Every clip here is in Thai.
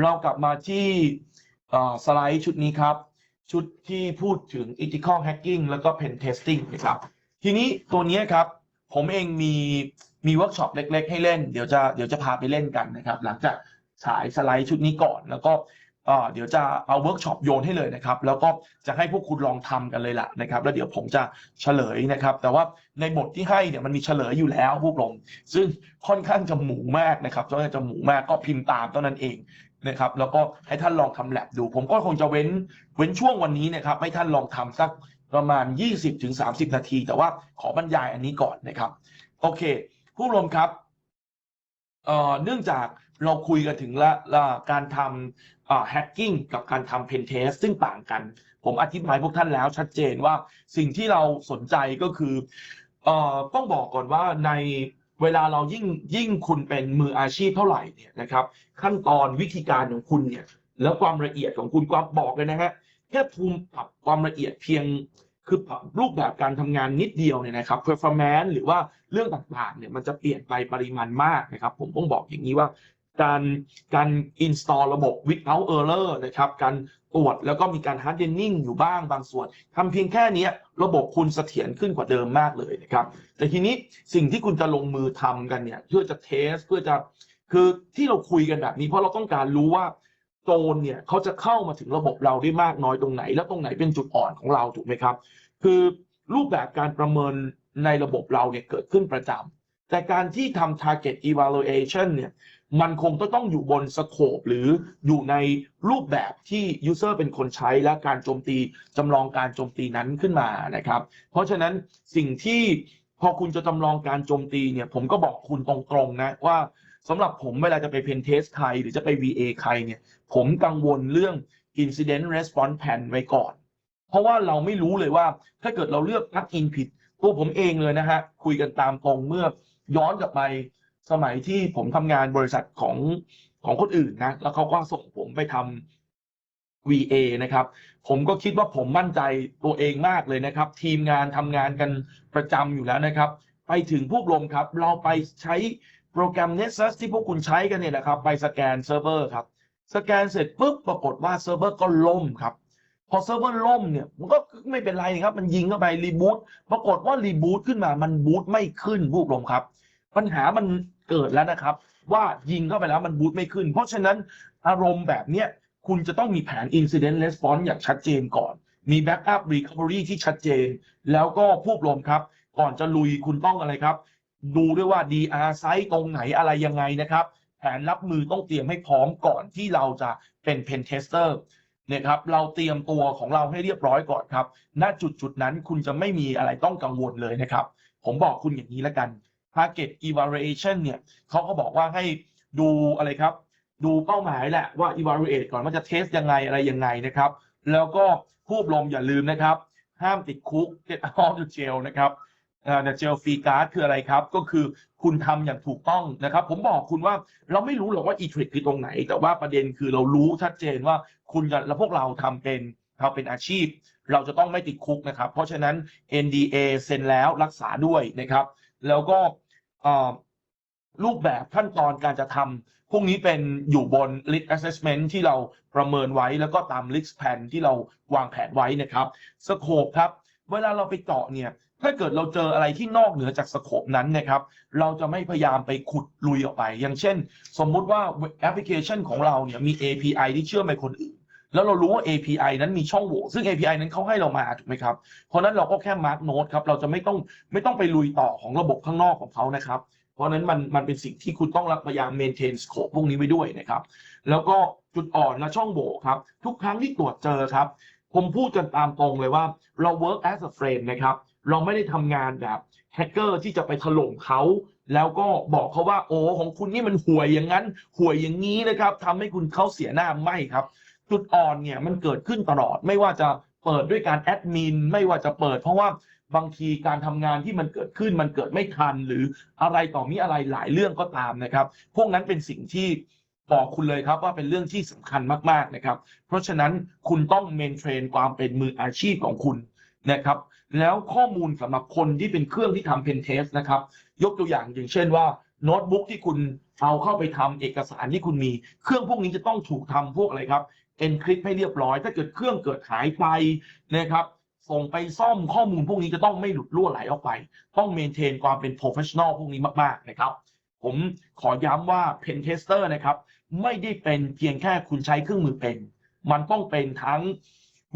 เรากลับมาที่สไลด์ชุดนี้ครับ ชุดที่พูดถึง ethical hacking แล้วก็ pen testing นะครับ ทีนี้ตัวนี้ครับ ผมเองมีมีเวิร์กช็อปเล็ก ๆ ให้เล่น เดี๋ยวจะเดี๋ยวจะพาไปเล่นกันนะครับ หลังจากฉายสไลด์ชุดนี้ก่อน แล้วก็ เดี๋ยวจะเอาเวิร์กช็อปโยนให้เลยนะครับ แล้วก็จะให้พวกคุณลองทำกันเลยล่ะนะครับ แล้วเดี๋ยวผมจะเฉลยนะครับ แต่ว่าในบทที่ให้เนี่ยมันมีเฉลยอยู่แล้วพวกลงซึ่งค่อนข้างจะหมูมากนะครับค่อนข้างจะหมูมากก็พิมพ์ตามเท่านั้นเองนะครับ แล้วก็ให้ท่านลองทำแลบดู ผมก็คงจะเว้นเว้นช่วงวันนี้นะครับ ให้ท่านลองทำสักประมาณ 20-30 นาที แต่ว่าขอบรรยายอันนี้ก่อนนะครับ โอเค ผู้รวมครับเอ่อเนื่องจากเราคุยกันถึงละละการทำ เอ่อ hacking กับการทำ pen test ซึ่งต่างกัน ผมอธิบายพวกท่านแล้วชัดเจนว่าสิ่งที่เราสนใจก็คืออ่อต้องบอกก่อนว่าในเวลาเรายิ่งยิ่งคุณเป็นมืออาชีพเท่าไหร่เนี่ยนะครับ ขั้นตอนวิธีการของคุณเนี่ยแล้วความละเอียดของคุณความบอกเลยนะฮะแค่ภูมิปรับความละเอียดเพียงคือปรับรูปแบบการทำงานนิดเดียวเนี่ยนะครับ performance หรือว่าเรื่องต่างๆเนี่ยมันจะเปลี่ยนไปปริมาณมากนะครับ ผมต้องบอกอย่างนี้ว่า การการ install ระบบ without error นะครับ การตรวจแล้วก็มีการ hardening อยู่บ้างบางส่วนทำเพียงแค่นี้ระบบคุณเสถียรขึ้นกว่าเดิมมากเลยนะครับ แต่ทีนี้สิ่งที่คุณจะลงมือทำกันเนี่ยเพื่อจะเทสเพื่อจะคือที่เราคุยกันแบบนี้เพราะเราต้องการรู้ว่าโจรเนี่ยเขาจะเข้ามาถึงระบบเราได้มากน้อยตรงไหน แล้วตรงไหนเป็นจุดอ่อนของเราถูกไหมครับ คือรูปแบบการประเมินในระบบเราเนี่ยเกิดขึ้นประจำแต่การที่ทำ target evaluation เนี่ย มันคงต้องต้องอยู่บนสโคปหรืออยู่ในรูปแบบที่ user เป็นคนใช้และการโจมตีจำลองการโจมตีนั้นขึ้นมานะครับ เพราะฉะนั้นสิ่งที่พอคุณจะจำลองการโจมตีเนี่ยผมก็บอกคุณตรงๆนะว่าสำหรับผมเวลาจะไปเพนเทสใครหรือจะไป VA ใครเนี่ยผมกังวลเรื่อง incident response plan ไว้ก่อน เพราะว่าเราไม่รู้เลยว่าถ้าเกิดเราเลือก plug in ผิด ตัวผมเองเลยนะฮะ คุยกันตามตรงเมื่อย้อนกลับไป สมัยที่ผมทำงานบริษัทของของคนอื่นนะ แล้วเขาก็ส่งผมไปทำ VA นะครับ ผมก็คิดว่าผมมั่นใจตัวเองมากเลยนะครับ ทีมงานทำงานกันประจำอยู่แล้วนะครับ ไปถึงพวกลมครับ เราไปใช้โปรแกรม Nexus ที่พวกคุณใช้กันเนี่ยนะครับ ไปสแกนเซิร์ฟเวอร์ครับ สแกนเสร็จปุ๊บปรากฏว่าเซิร์ฟเวอร์ก็ล่มครับพอเซิร์ฟเวอร์ล่มเนี่ยมันก็ไม่เป็นไรครับ มันยิงเข้าไปรีบูตปรากฏว่ารีบูตขึ้นมามันบูตไม่ขึ้นผู้ลมครับ ปัญหามัน เกิดแล้วนะครับ ว่ายิงเข้าไปแล้วมันบูตไม่ขึ้น เพราะฉะนั้นอารมณ์แบบเนี้ยคุณจะต้องมีแผน incident response อย่างชัดเจนก่อน มี backup recovery ที่ชัดเจน แล้วก็ผู้ลมครับ ก่อนจะลุยคุณต้องอะไรครับ ดูด้วยว่า DR ไซต์ตรงไหนอะไรยังไงนะครับ แผนรับมือต้องเตรียมให้พร้อมก่อนที่เราจะเป็น pen tester เนี่ยครับเราเตรียมตัวของเราให้เรียบร้อยก่อนครับ ณจุดจุดนั้นคุณจะไม่มีอะไรต้องกังวลเลยนะครับ ผมบอกคุณอย่างนี้แล้วกัน target evaluation เนี่ยเขาก็บอกว่าให้ดูอะไรครับ ดูเป้าหมายแหละว่า evaluate ก่อนว่าจะ test ยังไงอะไรยังไงนะครับ แล้วก็ผู้อบรมอย่าลืมนะครับ ห้ามติดคุก get out of jail นะครับเจลฟรีการ์ดคืออะไรครับ ก็คือคุณทำอย่างถูกต้องนะครับ ผมบอกคุณว่าเราไม่รู้หรอกว่าอีทริคคือตรงไหน แต่ว่าประเด็นคือเรารู้ชัดเจนว่าคุณกับและพวกเราทำเป็นเราเป็นอาชีพ เราจะต้องไม่ติดคุกนะครับ เพราะฉะนั้น NDA เซ็นแล้วรักษาด้วยนะครับ แล้วก็ รูปแบบขั้นตอนการจะทำพวกนี้เป็นอยู่บน risk assessment ที่เราประเมินไว้แล้วก็ตาม risk plan ที่เราวางแผนไว้นะครับสโคปครับ เวลาเราไปเจาะเนี่ยถ้าเกิดเราเจออะไรที่นอกเหนือจากสโคปนั้นนะครับ เราจะไม่พยายามไปขุดลุยออกไป อย่างเช่น สมมุติว่าแอปพลิเคชันของเราเนี่ยมี API ที่เชื่อมไปคนอื่น แล้วเรารู้ว่า API นั้นมีช่องโหว่ซึ่ง API นั้นเขาให้เรามาถูกไหมครับ เพราะนั้นเราก็แค่ mark note ครับ เราจะไม่ต้องไม่ต้องไปลุยต่อของระบบข้างนอกของเขานะครับ เพราะนั้นมันมันเป็นสิ่งที่คุณต้องพยายาม maintain scope พวกนี้ไว้ด้วยนะครับ แล้วก็จุดอ่อนและช่องโหว่ครับ ทุกครั้งที่ตรวจเจอครับ ผมพูดกันตามตรงเลยว่าเรา work as a friend นะครับ เราไม่ได้ทำงานแบบแฮกเกอร์ที่จะไปถล่มเขาแล้วก็บอกเขาว่าโอ้ของคุณนี่มันห่วยอย่างนั้นห่วยอย่างนี้นะครับทำให้คุณเขาเสียหน้าไม่ครับ จุดอ่อนเนี่ยมันเกิดขึ้นตลอด ไม่ว่าจะเปิดด้วยการแอดมินไม่ว่าจะเปิด เพราะว่าบางทีการทำงานที่มันเกิดขึ้นมันเกิดไม่ทัน หรืออะไรต่อมีอะไรหลายเรื่องก็ตามนะครับ พวกนั้นเป็นสิ่งที่บอกคุณเลยครับว่าเป็นเรื่องที่สำคัญมากๆนะครับ เพราะฉะนั้นคุณต้องเมนเทรนความเป็นมืออาชีพของคุณนะครับ แล้วข้อมูลสำหรับคนที่เป็นเครื่องที่ทำเพนเทสนะครับ ยกตัวอย่างอย่างเช่นว่าโน้ตบุ๊กที่คุณเอาเข้าไปทำเอกสารที่คุณมี เครื่องพวกนี้จะต้องถูกทำพวกอะไรครับ encrypt ให้เรียบร้อย ถ้าเกิดเครื่องเกิดหายไปนะครับส่งไปซ่อมข้อมูลพวกนี้จะต้องไม่หลุดรั่วไหลออกไป ต้องเมนเทนความเป็น professional พวกนี้มากๆนะครับ ผมขอย้ำว่า pen tester นะครับ ไม่ได้เป็นเพียงแค่คุณใช้เครื่องมือเป็น มันต้องเป็นทั้ง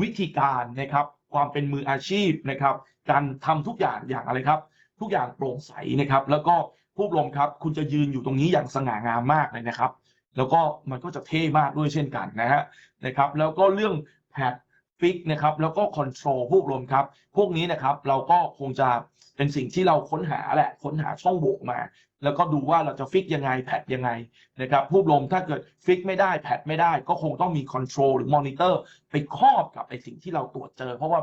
วิธีการนะครับ ความเป็นมืออาชีพนะครับ การทำทุกอย่างอย่างอะไรครับ ทุกอย่างโปร่งใสนะครับ แล้วก็ผู้อบรมครับ คุณจะยืนอยู่ตรงนี้อย่างสง่างามมากเลยนะครับ แล้วก็มันก็จะเท่มากด้วยเช่นกันนะฮะนะครับแล้วก็เรื่องแพดฟิกนะครับแล้วก็คอนโทรลผู้อบรมครับ พวกนี้นะครับเราก็คงจะเป็นสิ่งที่เราค้นหาแหละค้นหาช่องโหว่มา แล้วก็ดูว่าเราจะฟิกยังไงแพดยังไงนะครับผู้อบรมถ้าเกิดฟิกไม่ได้แพดไม่ได้ ก็คงต้องมีคอนโทรลหรือมอนิเตอร์ไปครอบกับไอสิ่งที่เราตรวจเจอ เพราะว่า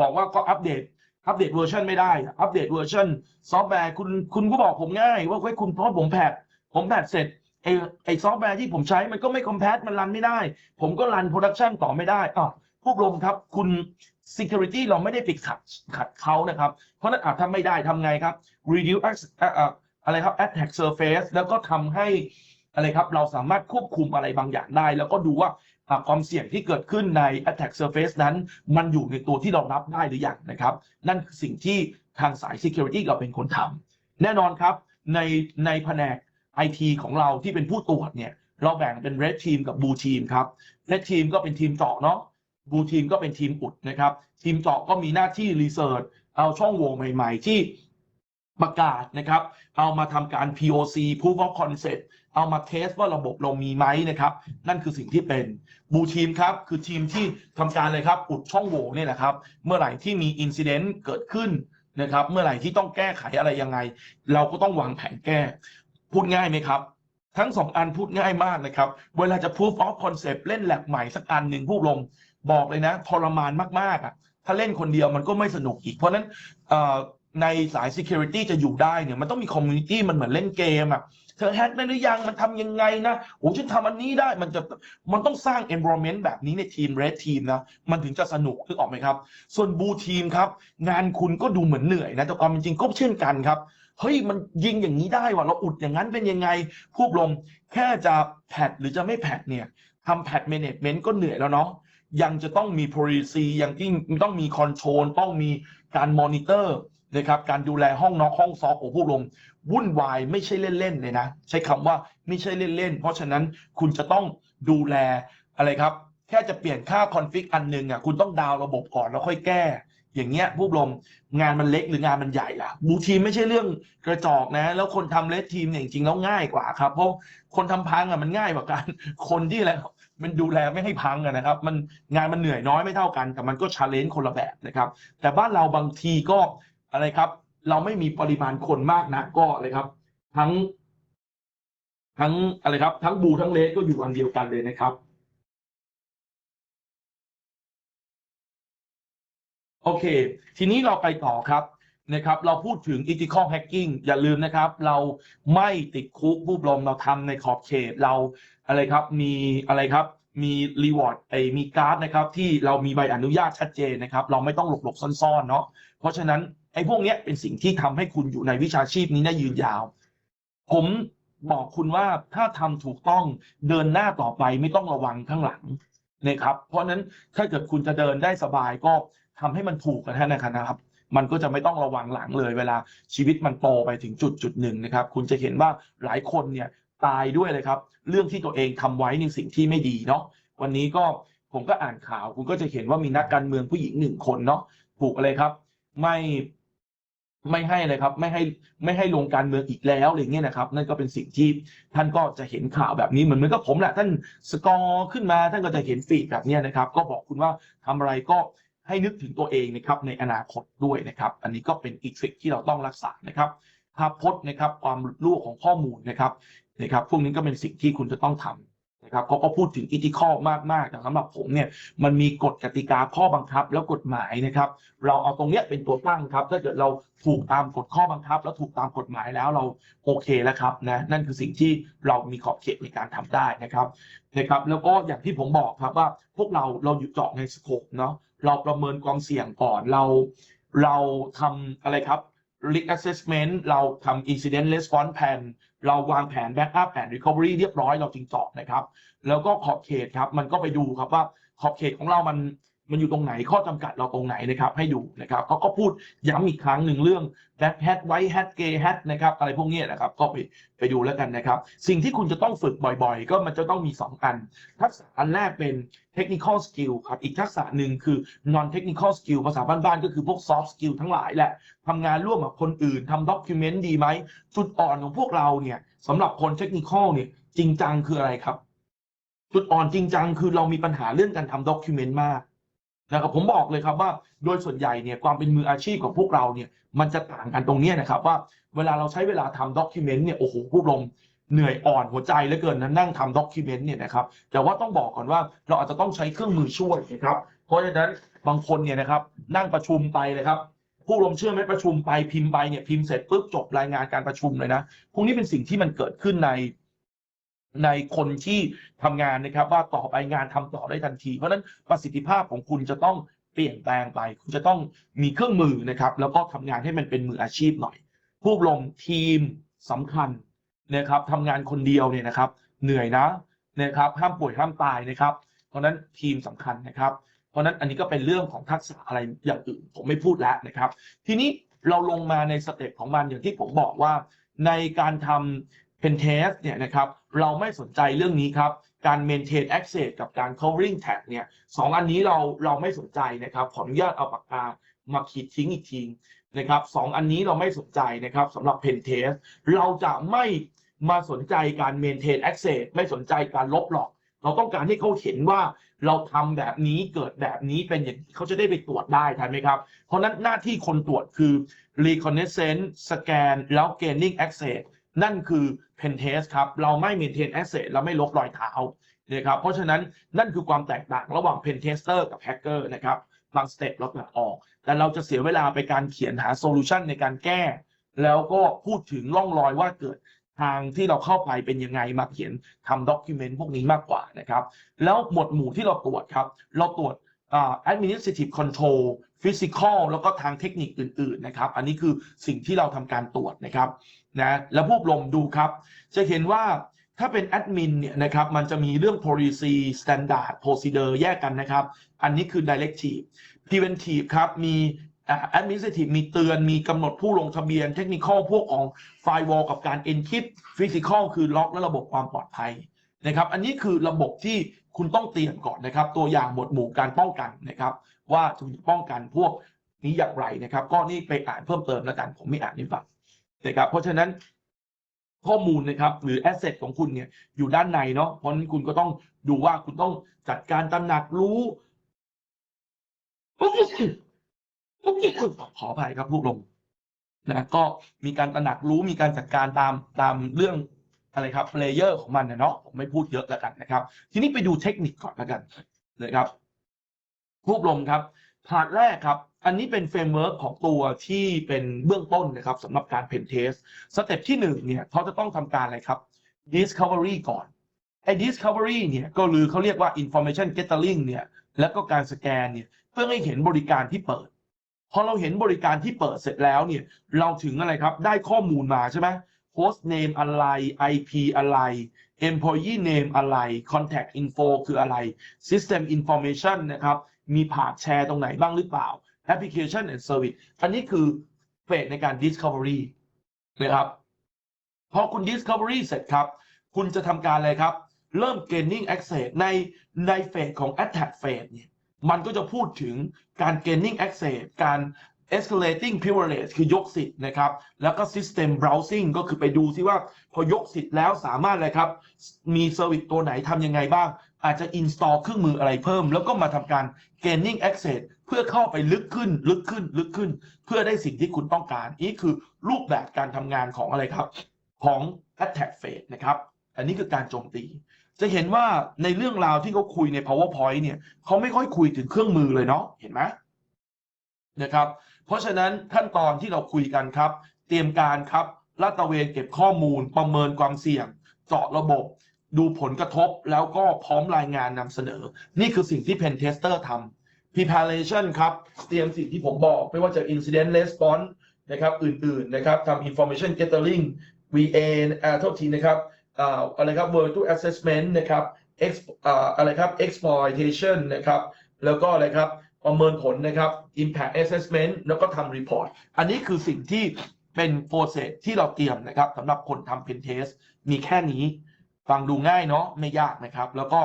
บอกว่าก็อัปเดตอัปเดตเวอร์ชันไม่ได้ อัปเดตเวอร์ชันซอฟต์แวร์คุณคุณก็บอกผมง่าย ว่าเฮ้ยคุณเพราะผมแพดผมแพดเสร็จ ไอไอซอฟต์แวร์ที่ผมใช้มันก็ไม่คอมแพตมันรันไม่ได้ ผมก็รันโปรดักชันต่อไม่ได้อ้าวผู้อบรมครับคุณ security เราไม่ได้ไปขัดขัดเขานะครับ เพราะนั้นอาจทำไม่ได้ทำไงครับ reduce ac- เอ่อเอ่ออะไรครับ attack surface แล้วก็ทำให้อะไรครับ เราสามารถควบคุมอะไรบางอย่างได้ แล้วก็ดูว่าความเสี่ยงที่เกิดขึ้นใน attack surface นั้น มันอยู่ในตัวที่เรารับได้หรือยังนะครับ นั่นคือสิ่งที่ทางสาย security เราเป็นคนทำแน่นอนครับในในแผนก IT ของเราที่เป็นผู้ตรวจเนี่ยเราแบ่งเป็น red team กับ blue team ครับ red team ก็เป็นทีมเจาะเนาะ blue team ก็เป็นทีมอุดนะครับ ทีมเจาะก็มีหน้าที่ research เอาช่องโหว่ใหม่ ๆ ที่ประกาศนะครับ เอามาทำการ POC proof of concept เอามาเทสว่าระบบเรามีไหมนะครับ นั่นคือสิ่งที่เป็นบูทีมครับ คือทีมที่ทำการเลยครับ อุดช่องโหว่เนี่ยแหละครับ เมื่อไหร่ที่มีอินซิเดนต์เกิดขึ้นนะครับ เมื่อไหร่ที่ต้องแก้ไขอะไรยังไง เราก็ต้องวางแผนแก้ พูดง่ายไหมครับ ทั้งสองอันพูดง่ายมากนะครับ เวลาจะ proof of concept เล่นแลบใหม่สักอันหนึ่งผู้ลงบอกเลยนะทรมานมากๆอะถ้าเล่นคนเดียวมันก็ไม่สนุกอีก เพราะนั้นในสาย security จะอยู่ได้เนี่ยมันต้องมี community มันเหมือนเล่นเกมอะเธอแฮกได้หรือยังมันทำยังไงนะโอ้ฉันทำอันนี้ได้มันจะมันต้องสร้าง environment แบบนี้ในทีม red team นะ มันถึงจะสนุกนึกออกไหมครับ ส่วน blue team ครับ งานคุณก็ดูเหมือนเหนื่อยนะแต่ความจริงก็เช่นกันครับ เฮ้ยมันยิงอย่างนี้ได้ว่ะเราอุดอย่างนั้นเป็นยังไงผู้ลมแค่จะแพดหรือจะไม่แพดเนี่ยทำแพด management ก็เหนื่อยแล้วเนาะยังจะต้องมี policy ยังที่ต้องมี control ต้องมีการ monitor นะครับการดูแลห้องนอกห้องซอกของผู้ลมวุ่นวายไม่ใช่เล่นๆเลยนะ ใช้คำว่าไม่ใช่เล่นๆ เพราะฉะนั้นคุณจะต้องดูแลอะไรครับ แค่จะเปลี่ยนค่าคอนฟิกอันหนึ่งอะคุณต้องดาวระบบก่อนแล้วค่อยแก้ อย่างเงี้ยผู้ลมงานมันเล็กหรืองานมันใหญ่ล่ะบูทีมไม่ใช่เรื่องกระจอกนะ แล้วคนทำเลสทีมเนี่ยจริงๆแล้วง่ายกว่าครับ เพราะคนทำพังอะมันง่ายกว่ากันคนที่อะไรมันดูแลไม่ให้พังอะนะครับ มันงานมันเหนื่อยน้อยไม่เท่ากันแต่มันก็ชาเลนจ์คนละแบบนะครับ แต่บ้านเราบางทีก็อะไรครับ เราไม่มีปริมาณคนมากนะก็เลยครับ ทั้ง ทั้งอะไรครับ ทั้งบูทั้งเลสก็อยู่อันเดียวกันเลยนะครับ โอเค ทีนี้เราไปต่อครับนะครับเราพูดถึง ethical hacking อย่าลืมนะครับ เราไม่ติดคุกผู้ลอมเราทำในขอบเขตเราอะไรครับมีอะไรครับมีรีวอร์ดไอมีการ์ดนะครับ ที่เรามีใบอนุญาตชัดเจนนะครับ เราไม่ต้องหลบหลบๆซ่อนๆเนาะเพราะฉะนั้นไอ้พวกเนี้ยเป็นสิ่งที่ทำให้คุณอยู่ในวิชาชีพนี้ได้ยืนยาว ผมบอกคุณว่าถ้าทำถูกต้องเดินหน้าต่อไปไม่ต้องระวังข้างหลังนะครับ เพราะฉะนั้นถ้าเกิดคุณจะเดินได้สบายก็ ทำให้มันถูกกันนะครับ มันก็จะไม่ต้องระวังหลังเลยเวลาชีวิตมันโตไปถึงจุดจุดหนึ่งนะครับ คุณจะเห็นว่าหลายคนเนี่ยตายด้วยเลยครับ เรื่องที่ตัวเองทำไว้ในสิ่งที่ไม่ดีเนาะวันนี้ก็ผมก็อ่านข่าว คุณก็จะเห็นว่ามีนักการเมืองผู้หญิงหนึ่งคนเนาะถูกอะไรครับ ไม่ไม่ให้เลยครับ ไม่ให้ไม่ให้ลงการเมืองอีกแล้วอะไรเงี้ยนะครับ นั่นก็เป็นสิ่งที่ท่านก็จะเห็นข่าวแบบนี้เหมือนเหมือนกับผมแหละท่านสกอร์ขึ้นมาท่านก็จะเห็นฟีดแบบนี้นะครับ ก็บอกคุณว่าทำอะไรก็ ให้นึกถึงตัวเองนะครับในอนาคตด้วยนะครับ อันนี้ก็เป็นอีกสิ่งที่เราต้องรักษานะครับภาพพจน์นะครับความหลุดรั่วของข้อมูลนะครับนะครับ พวกนี้ก็เป็นสิ่งที่คุณจะต้องทำนะครับเขาก็พูดถึงอิติคอลมากๆแต่สำหรับผมเนี่ยมันมีกฎกติกาข้อบังคับ แล้วกฎหมายนะครับ เราเอาตรงเนี้ยเป็นตัวตั้งครับ ถ้าเกิดเราถูกตามกฎข้อบังคับ แล้วถูกตามกฎหมายแล้วเราโอเคแล้วครับนะนั่นคือสิ่งที่เรามีขอบเขตในการทำได้นะครับนะครับ แล้วก็อย่างที่ผมบอกครับว่าพวกเราเราอยู่เจาะในสโคปเนาะ เราประเมินความเสี่ยงก่อน เราเราทำอะไรครับ risk assessment เราทำ incident response plan เราวางแผน backup แผน recovery เรียบร้อยเราจึงเจาะนะครับ แล้วก็ขอบเขตครับ มันก็ไปดูครับว่าขอบเขตของเรามัน มันอยู่ตรงไหนข้อจำกัดเราตรงไหนนะครับให้ดูนะครับเขาก็พูดย้ำอีกครั้งหนึ่งเรื่อง black hat white hat gay hat นะครับอะไรพวกนี้นะครับก็ไปไปดูแล้วกันนะครับ สิ่งที่คุณจะต้องฝึกบ่อยๆ ก็มันจะต้องมี 2 อัน ทักษะอันแรกเป็น technical skill ครับ อีกทักษะหนึ่งคือ non technical skill ภาษาบ้านๆ ก็คือพวก soft skill ทั้งหลายแหละทำงานร่วมกับคนอื่นทำ document ดีไหม จุดอ่อนของพวกเราเนี่ยสำหรับคน technical เนี่ยจริงจังคืออะไรครับ จุดอ่อนจริงจังคือเรามีปัญหาเรื่องการทำ document มาก นะครับผมบอกเลยครับว่าโดยส่วนใหญ่เนี่ยความเป็นมืออาชีพของพวกเราเนี่ยมันจะต่างกันตรงนี้นะครับว่าเวลาเราใช้เวลาทำ document เนี่ยโอ้โหพวกลมเหนื่อยอ่อนหัวใจเหลือเกินนะนั่งทำ document เนี่ยนะครับแต่ว่าต้องบอกก่อนว่าเราอาจจะต้องใช้เครื่องมือช่วยนะครับเพราะฉะนั้นบางคนเนี่ยนะครับนั่งประชุมไปเลยครับผู้ลมเชื่อไหมประชุมไปพิมพ์ไปเนี่ยพิมพ์เสร็จปุ๊บจบรายงานการประชุมเลยนะพวกนี้เป็นสิ่งที่มันเกิดขึ้นใน ในคนที่ทำงานนะครับ ว่าต่อไปงานทำต่อได้ทันที เพราะฉะนั้นประสิทธิภาพของคุณจะต้องเปลี่ยนแปลงไป คุณจะต้องมีเครื่องมือนะครับ แล้วก็ทำงานให้มันเป็นมืออาชีพหน่อย ผู้ลมทีมสำคัญนะครับทำงานคนเดียวเนี่ยนะครับ เหนื่อยนะนะครับ ห้ามป่วยห้ามตายนะครับ เพราะฉะนั้นทีมสำคัญนะครับ เพราะฉะนั้นอันนี้ก็เป็นเรื่องของทักษะอะไรอย่างอื่นผมไม่พูดแล้วนะครับ ทีนี้เราลงมาในสเต็ปของมันอย่างที่ผมบอกว่าในการทำ pen test เนี่ยนะครับเราไม่สนใจเรื่องนี้ครับการ maintain access กับการ covering tag เนี่ยสองอันนี้เราเราไม่สนใจนะครับขออนุญาตเอาปากกามาขีดทิ้งอีกทีนะครับสองอันนี้เราไม่สนใจนะครับสำหรับ pen test เราจะไม่มาสนใจการ maintain access ไม่สนใจการลบหรอก เราต้องการให้เขาเห็นว่าเราทำแบบนี้เกิดแบบนี้เป็นอย่างเขาจะได้ไปตรวจได้ทันไหมครับ เพราะนั้นหน้าที่คนตรวจคือ reconnaissance scan แล้ว gaining access นั่นคือ pen test ครับเราไม่ maintain access เราไม่ลบรอยเท้านะครับเพราะฉะนั้นนั่นคือความแตกต่างระหว่าง pen tester กับ hacker นะครับบางสเต็ปเราตัดออก แต่เราจะเสียเวลาไปการเขียนหาโซลูชันในการแก้ แล้วก็พูดถึงร่องรอยว่าเกิดทางที่เราเข้าไปเป็นยังไงมาเขียนทำด็อกิเมนต์พวกนี้มากกว่านะครับ แล้วหมวดหมู่ที่เราตรวจครับ เราตรวจ administrative control physical แล้วก็ทางเทคนิคอื่น ๆ นะครับ อันนี้คือสิ่งที่เราทำการตรวจนะครับนะแล้วพวกลมดูครับ จะเห็นว่าถ้าเป็นแอดมินเนี่ยนะครับมันจะมีเรื่อง policy standard procedure แยกกันนะครับ อันนี้คือ directive preventive ครับ มี administrative มีเตือนมีกำหนดผู้ลงทะเบียน technical พวกของ firewall กับการ encrypt physical คือล็อกและระบบความปลอดภัยนะครับ อันนี้คือระบบที่ คุณต้องเตรียมก่อนนะครับ ตัวอย่างหมวดหมู่การป้องกันนะครับ ว่าคุณจะป้องกันพวกนี้อย่างไรนะครับ ก็นี่ไปอ่านเพิ่มเติมแล้วกันผมไม่อ่านให้ฟังนะครับเพราะฉะนั้นข้อมูลนะครับหรือแอสเซทของคุณเนี่ยอยู่ด้านในเนาะเพราะนั้นคุณก็ต้องดูว่าคุณต้องจัดการตระหนักรู้ขออภัยครับผู้ลงนะก็มีการตระหนักรู้มีการจัดการตามตามเรื่อง อะไรครับเลเยอร์ของมันนะเนาะผมไม่พูดเยอะแล้วกันนะครับ ทีนี้ไปดูเทคนิคก่อนแล้วกันนะครับผู้ลมครับพาร์ทแรกครับ อันนี้เป็นเฟรมเวิร์กของตัวที่เป็นเบื้องต้นนะครับสำหรับการเพนเทสสเต็ปที่หนึ่งเนี่ยเขาจะต้องทำการอะไรครับ discovery ก่อนไอ้ discovery เนี่ยก็หรือเขาเรียกว่า information gathering เนี่ยแล้วก็การสแกนเนี่ยเพื่อให้เห็นบริการที่เปิด พอเราเห็นบริการที่เปิดเสร็จแล้วเนี่ยเราถึงอะไรครับได้ข้อมูลมาใช่ไหม host name อะไร IP อะไร employee name อะไร contact info คืออะไร system information นะครับ มีผ่านแชร์ตรงไหนบ้างหรือเปล่า application and service อันนี้คือเฟสในการ discovery นะครับพอคุณ discovery เสร็จครับ คุณจะทำการอะไรครับ เริ่ม gaining access ในในเฟสของ attack phase เนี่ยมันก็จะพูดถึงการ gaining access การ escalating privilege คือยกสิทธิ์นะครับ แล้วก็ system browsing ก็คือไปดูซิว่าพอยกสิทธิ์แล้วสามารถอะไรครับ มีเซอร์วิสตัวไหนทำยังไงบ้าง อาจจะ install เครื่องมืออะไรเพิ่ม แล้วก็มาทำการ gaining access เพื่อเข้าไปลึกขึ้นลึกขึ้นลึกขึ้น เพื่อได้สิ่งที่คุณต้องการ นี่คือรูปแบบการทำงานของอะไรครับ ของ attack phase นะครับ อันนี้คือการโจมตี จะเห็นว่าในเรื่องราวที่เขาคุยใน powerpoint เนี่ยเขาไม่ค่อยคุยถึงเครื่องมือเลยเนาะเห็นไหม นะครับ เพราะฉะนั้นขั้นตอนที่เราคุยกันครับ เตรียมการครับลาดตระเวนเก็บข้อมูล ประเมินความเสี่ยง เจาะระบบ ดูผลกระทบแล้วก็พร้อมรายงานนำเสนอ นี่คือสิ่งที่ Pen Tester ทำ Preparation ครับ เตรียมสิ่งที่ผมบอก ไม่ว่าจะ Incident Response นะครับ อื่นๆนะครับทำ information gathering VA อ่าโทษทีนะครับอ่าอะไรครับ virtual assessment นะครับ ex อ่าอะไรครับ exploitation นะครับ แล้วก็อะไรครับ ประเมินผลนะครับ impact assessment แล้วก็ทำ report อันนี้คือสิ่งที่เป็น process ที่เราเตรียมนะครับสำหรับคนทำ pen test มีแค่นี้ ฟังดูง่ายเนาะไม่ยากนะครับ แล้วก็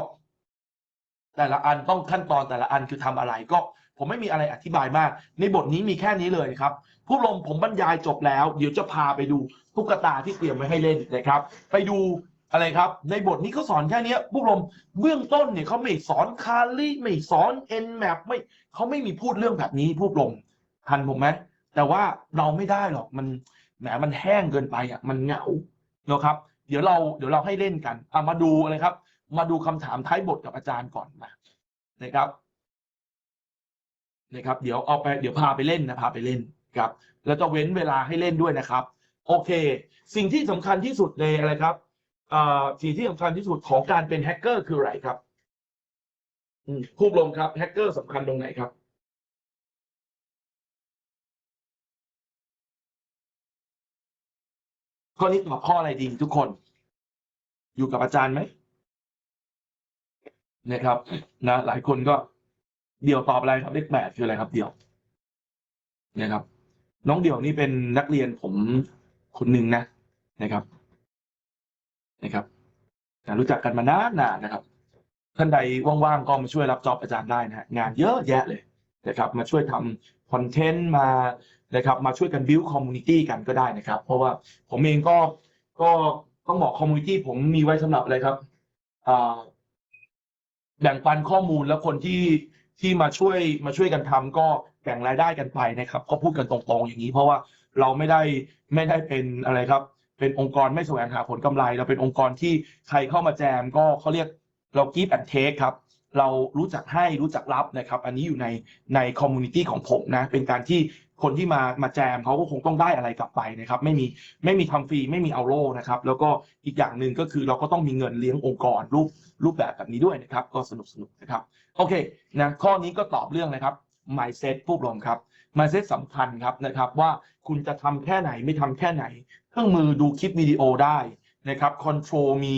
แต่ละอันต้องขั้นตอนแต่ละอันคือทำอะไรก็ผมไม่มีอะไรอธิบายมาก ในบทนี้มีแค่นี้เลยครับ ผู้ลงผมบรรยายจบแล้ว เดี๋ยวจะพาไปดูตุ๊กตาที่เตรียมไว้ให้เล่นนะครับ ไปดู อะไรครับ ในบทนี้เขาสอนแค่นี้ผู้ลงเบื้องต้นเนี่ยเขาไม่สอนคาลีไม่สอน n map ไม่เขาไม่มีพูดเรื่องแบบนี้ผู้ลงทันผมไหมแต่ว่าเราไม่ได้หรอกมันแหมมันแห้งเกินไปอะมันเหงานะครับ เดี๋ยวเราเดี๋ยวเราให้เล่นกันเอามาดูอะไรครับ มาดูคำถามท้ายบทกับอาจารย์ก่อนนะนะครับนะครับ เดี๋ยวเอาไปเดี๋ยวพาไปเล่นนะพาไปเล่นครับ แล้วจะเว้นเวลาให้เล่นด้วยนะครับ โอเค สิ่งที่สำคัญที่สุดในอะไรครับ สิ่งที่สำคัญที่สุดของการเป็นแฮกเกอร์คืออะไรครับอืมผู้ลงครับแฮกเกอร์สำคัญตรงไหนครับข้อนี้ตอบข้ออะไรดีทุกคน อยู่กับอาจารย์ไหมนะครับนะหลายคนก็เดี่ยวตอบอะไรครับเลขแปดคืออะไรครับเดี่ยวนะครับ น้องเดี่ยวนี่เป็นนักเรียนผมคนหนึ่งนะนะครับ นะครับรู้จักกันมานานนานนะครับ ท่านใดว่างๆก็มาช่วยรับจ็อบอาจารย์ได้นะฮะงานเยอะแยะเลยนะครับ มาช่วยทำคอนเทนต์มานะครับ มาช่วยกัน build community กันก็ได้นะครับ เพราะว่าผมเองก็ก็ต้องบอก community ผมมีไว้สำหรับอะไรครับแบ่งปันข้อมูลแล้วคนที่ที่มาช่วยมาช่วยกันทำก็แบ่งรายได้กันไปนะครับ ก็พูดกันตรงๆอย่างนี้ เพราะว่าเราไม่ได้ไม่ได้เป็นอะไรครับ เป็นองค์กรไม่แสวงหาผลกำไร เราเป็นองค์กรที่ใครเข้ามาแจมก็เขาเรียกเรากีฟแอนเทคครับเรารู้จักให้รู้จักรับนะครับ อันนี้อยู่ในในคอมมูนิตี้ของผมนะ เป็นการที่คนที่มามาแจมเขาก็คงต้องได้อะไรกลับไปนะครับ ไม่มีไม่มีทำฟรีไม่มีเอาโลนะครับ แล้วก็อีกอย่างหนึ่งก็คือเราก็ต้องมีเงินเลี้ยงองค์กรรูปรูปแบบแบบนี้ด้วยนะครับ ก็สนุกสนุกนะครับ โอเคนะข้อนี้ก็ตอบเรื่องนะครับ mindset ผู้รวมครับ mindset สำคัญครับนะครับว่าคุณจะทำแค่ไหนไม่ทำแค่ไหน เครื่องมือดูคลิปวิดีโอได้นะครับ control มี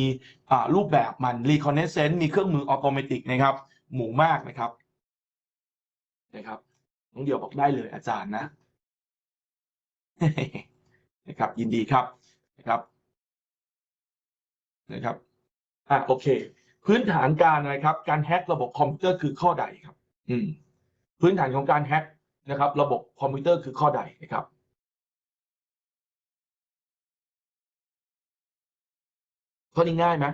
รูปแบบมัน reconnaissance มีเครื่องมือ automatic นะครับ หมู่มากนะครับนะครับน้องเดียวบอกได้เลยอาจารย์นะนะครับ ยินดีครับนะครับนะครับอะโอเค พื้นฐานการอะครับ การแฮ็กระบบคอมพิวเตอร์คือข้อใดครับ อืม พื้นฐานของการแฮ็กนะครับ ระบบคอมพิวเตอร์คือข้อใดนะครับ ข้อนี้ง่ายไหม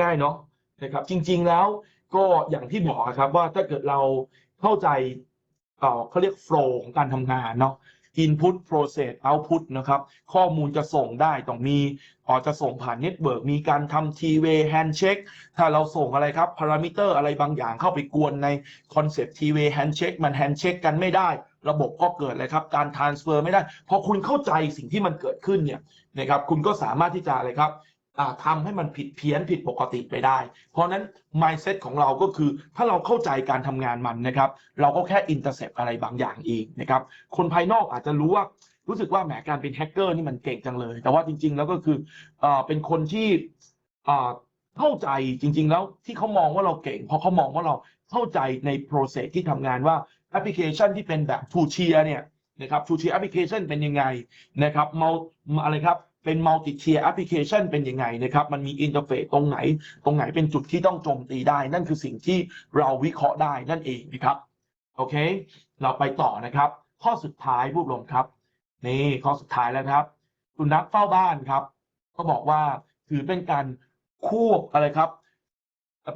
ง่ายเนาะนะครับ จริง ๆ แล้วก็อย่างที่บอกครับว่าถ้าเกิดเราเข้าใจเอ่อเขาเรียกโฟล์ของการทำงานเนาะ input process output นะครับ ข้อมูลจะส่งได้ต้องมีพอจะส่งผ่านเน็ตเวิร์กมีการทำ T-way handshake ถ้าเราส่งอะไรครับพารามิเตอร์อะไรบางอย่างเข้าไปกวนในคอนเซปต์ T-way handshake มัน handshake กันไม่ได้ ระบบก็เกิดเลยครับ การ transfer ไม่ได้ พอคุณเข้าใจสิ่งที่มันเกิดขึ้นเนี่ยนะครับคุณก็สามารถที่จะอะไรครับ อ่าทำให้มันผิดเพี้ยนผิดปกติไปได้ เพราะนั้น mindset ของเราก็คือ ถ้าเราเข้าใจการทำงานมันนะครับ เราก็แค่ intercept อะไรบางอย่างเองนะครับ คนภายนอกอาจจะรู้ว่ารู้สึกว่าแหมการเป็นแฮกเกอร์นี่มันเก่งจังเลย แต่ว่าจริง ๆ แล้วก็คืออเป็นคนที่เข้าใจจริง ๆ แล้วที่เขามองว่าเราเก่ง เพราะเขามองว่าเราเข้าใจใน process ที่ทำงานว่าแอปพลิเคชันที่เป็นแบบ two tier เนี่ยนะครับ two tier application เป็นยังไงนะครับเมาอะไรครับ เป็น multi tier application เป็นยังไงนะครับ มันมีอินเทอร์เฟซตรงไหน ตรงไหนเป็นจุดที่ต้องโจมตีได้ นั่นคือสิ่งที่เราวิเคราะห์ได้นั่นเองนะครับโอเค เราไปต่อนะครับ ข้อสุดท้ายผู้ลงครับ นี่ข้อสุดท้ายแล้วครับสุนัขเฝ้าบ้านครับ ก็บอกว่าถือเป็นการควบอะไรครับ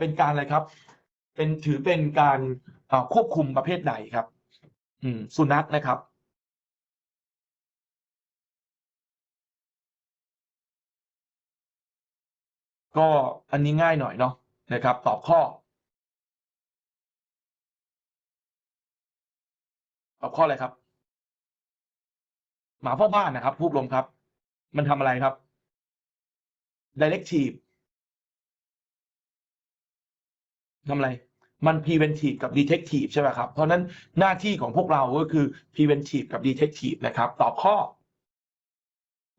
เป็นการอะไรครับ เป็นถือเป็นการควบคุมประเภทไหนครับ อืม สุนัขนะครับ ก็อันนี้ง่ายหน่อยเนาะนะครับ ตอบข้อ ตอบข้ออะไรครับ หมาเฝ้าบ้านนะครับ ผู้ลมครับ มันทำอะไรครับ directive ทำอะไร มัน preventive กับ detective ใช่ไหมครับ เพราะฉะนั้นหน้าที่ของพวกเราก็คือ preventive กับ detective นะครับ ตอบข้อ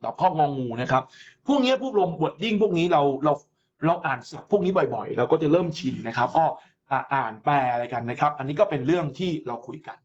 ตอบข้ององูนะครับ พวกนี้พวกลมบทยิ่งพวกนี้เราเราเราอ่านศัพท์พวกนี้บ่อยๆ เราก็จะเริ่มชินนะครับก็อ่านแปลอะไรกันนะครับ อันนี้ก็เป็นเรื่องที่เราคุยกัน